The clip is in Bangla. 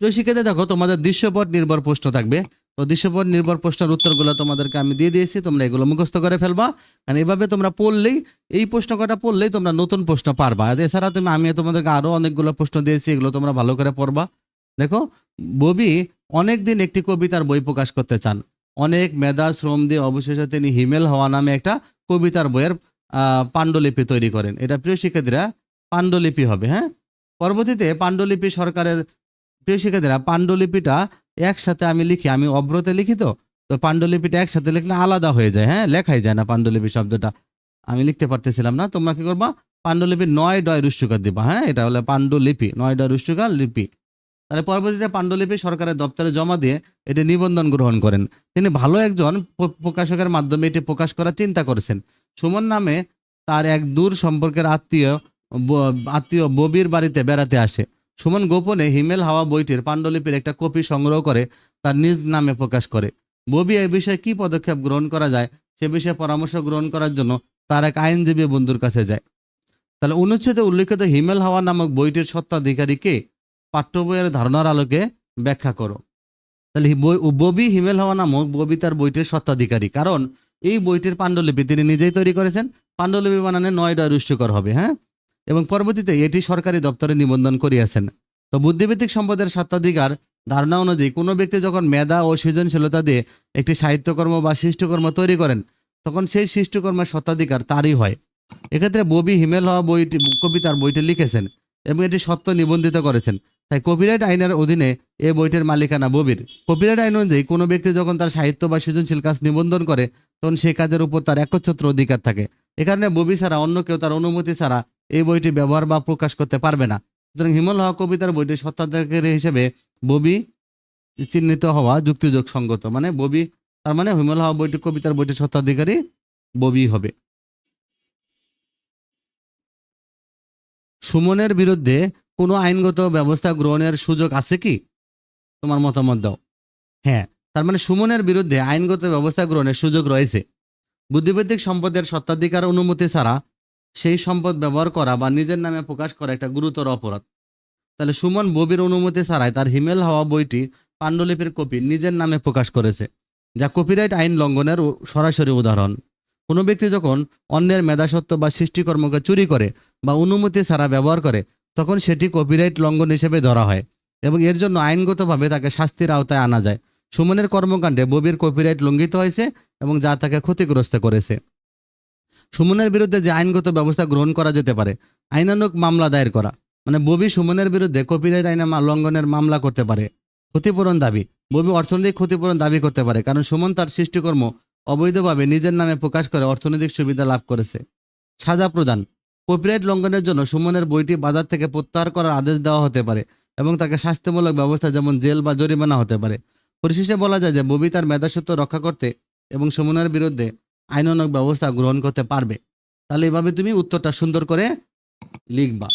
প্রিয় দেখো, তোমাদের দৃশ্যপট নির্ভর প্রশ্ন থাকবে। তো দৃশ্যপট নির্ভর প্রশ্নের উত্তরগুলো তোমাদেরকে আমি দিয়ে দিয়েছি, তোমরা এগুলো মুখস্থ করে ফেলবা। কারণ এভাবে তোমরা পড়লেই, এই প্রশ্ন কটা পড়লেই তোমরা নতুন প্রশ্ন পারবা। এছাড়া তুমি আমি তোমাদেরকে আরও অনেকগুলো প্রশ্ন দিয়েছি, এগুলো তোমরা ভালো করে পড়বা। দেখো, ববি অনেকদিন একটি কবিতার বই প্রকাশ করতে চান। অনেক মেধা, শ্রম দিয়ে অবশেষে তিনি হিমেল হওয়া নামে একটা কবিতার বইয়ের পাণ্ডুলিপি তৈরি করেন। এটা প্রিয় শিক্ষার্থীরা, পাণ্ডুলিপি হবে হ্যাঁ? পরবর্তীতে পাণ্ডুলিপি সরকারের প্রিয় শিক্ষার্থীরা, পাণ্ডুলিপিটা একসাথে আমি লিখি, আমি অব্রতে লিখি তো তো পাণ্ডুলিপিটা একসাথে লিখলে আলাদা হয়ে যায় হ্যাঁ? লেখাই যায় না পাণ্ডুলিপি শব্দটা। আমি লিখতে পারতেছিলাম না, তোমরা কি করবা? পাণ্ডুলিপি নয় ডয় রুষ্টকার দিবা হ্যাঁ? এটা হলো পাণ্ডুলিপি, নয় ডয় রুষ্টকার লিপি। তাহলে পরবর্তীতে পাণ্ডুলিপি সরকারের দপ্তরে জমা দিয়ে এটি নিবন্ধন গ্রহণ করেন। তিনি ভালো একজন প্রকাশকের মাধ্যমে এটি প্রকাশ করার চিন্তা করেছেন। সুমন নামে তার এক দূর সম্পর্কের আত্মীয় আত্মীয় ববির বাড়িতে বেড়াতে আসে। সুমন গোপনে হিমেল হাওয়া বইটির পাণ্ডুলিপির একটা কপি সংগ্রহ করে তার নিজ নামে প্রকাশ করে। ববি এই বিষয়ে কি পদক্ষেপ গ্রহণ করা যায়? সে বিষয়ে পরামর্শ গ্রহণ করার জন্য তার এক আইনজীবী বন্ধুর কাছে যায়। তাহলে অনুচ্ছেদে উল্লেখিত হিমেল হাওয়া নামক বইটির সত্ত্বাধিকারী কে? পাঠ্য বইয়ের ধারণার আলোকে ব্যাখ্যা করো। তাহলে ববি হিমেল হাওয়া নামক ববি তার বইটির সত্ত্বাধিকারী। কারণ এই বইটির পাণ্ডুলিপি তিনি নিজেই তৈরি করেছেন। পাণ্ডুলিপি বানানে নয়ডা রুষ্টকর হবে হ্যাঁ? এবং পরবর্তীতে এটি সরকারি দপ্তরে নিবন্ধন করিয়াছেন। তো বুদ্ধিভিত্তিক সম্পদের স্বত্বাধিকার ধারণা অনুযায়ী কোনো ব্যক্তি যখন মেধা ও সৃজনশীলতা দিয়ে একটি সাহিত্যকর্ম বা সৃষ্টিকর্ম তৈরি করেন, তখন সেই সৃষ্টিকর্মের স্বত্বাধিকার তারই হয়। এক্ষেত্রে ববি হিমেল হওয়া বইটি, কবিতার বইটি লিখেছেন এবং এটি সত্য নিবন্ধিত করেছেন। তাই কপিরাইট আইনের অধীনে এ বইটির মালিকানা ববির। কপিরাইট আইন অনুযায়ী কোনো ব্যক্তি যখন তার সাহিত্য বা সৃজনশীল কাজ নিবন্ধন করে, তখন সেই কাজের উপর তার একচ্ছত্র অধিকার থাকে। এ কারণে ববি ছাড়া অন্য কেউ তার অনুমতি ছাড়া এই বইটি ব্যবহার বা প্রকাশ করতে পারবে না। সুতরাং হিমল হওয়া কবিতার বইটি সত্তাধিকারী হিসেবে ববি চিহ্নিত হওয়া যুক্তিযোগ সঙ্গত। মানে ববি, তার মানে হিমল হওয়া বইটি, কবিতার বইটির সত্তাধিকারী ববি হবে। সুমনের বিরুদ্ধে কোনো আইনগত ব্যবস্থা গ্রহণের সুযোগ আছে কি? তোমার মতামত দাও। হ্যাঁ তার মানে সুমনের বিরুদ্ধে আইনগত ব্যবস্থা গ্রহণের সুযোগ রয়েছে। বুদ্ধিভিত্তিক সম্পদের সত্ত্বাধিকার অনুমতি ছাড়া সেই সম্পদ ব্যবহার করা বা নিজের নামে প্রকাশ করা একটা গুরুতর অপরাধ। তাহলে সুমন ববির অনুমতি ছাড়াই তার হিমেল হওয়া বইটি পাণ্ডুলিপির কপি নিজের নামে প্রকাশ করেছে, যা কপিরাইট আইন লঙ্ঘনের সরাসরি উদাহরণ। কোনো ব্যক্তি যখন অন্যের মেধাসত্ব বা সৃষ্টিকর্মকে চুরি করে বা অনুমতি ছাড়া ব্যবহার করে, তখন সেটি কপিরাইট লঙ্ঘন হিসেবে ধরা হয় এবং এর জন্য আইনগতভাবে তাকে শাস্তির আওতায় আনা যায়। সুমনের কর্মকাণ্ডে ববির কপিরাইট লঙ্ঘিত হয়েছে এবং যা তাকে ক্ষতিগ্রস্ত করেছে। সুমনের বিরুদ্ধে যে আইনগত ব্যবস্থা গ্রহণ করা যেতে পারে, আইনানুক মামলা দায়ের করা। মানে ববি সুমনের বিরুদ্ধে কপিরাইট আইনে লঙ্ঘনের মামলা করতে পারে। ক্ষতিপূরণ দাবি। ববি অর্থনৈতিক ক্ষতিপূরণ দাবি করতে পারে, কারণ সুমন তার সৃষ্টিকর্ম অবৈধভাবে নিজের নামে প্রকাশ করে অর্থনৈতিক সুবিধা লাভ করেছে। সাজা প্রদান। কপিরাইট লঙ্ঘনের জন্য সুমনের বইটি বাজার থেকে প্রত্যাহার করার আদেশ দেওয়া হতে পারে এবং তাকে শাস্তিমূলক ব্যবস্থা যেমন জেল বা জরিমানা হতে পারে। পরিশেষে বলা যায় যে ববি তার মেধাসত্ব রক্ষা করতে এবং সুমনের বিরুদ্ধে আইনানুক ব্যবস্থা গ্রহণ করতে পারবে। তাহলে এভাবে তুমি উত্তরটা সুন্দর করে লিখবা।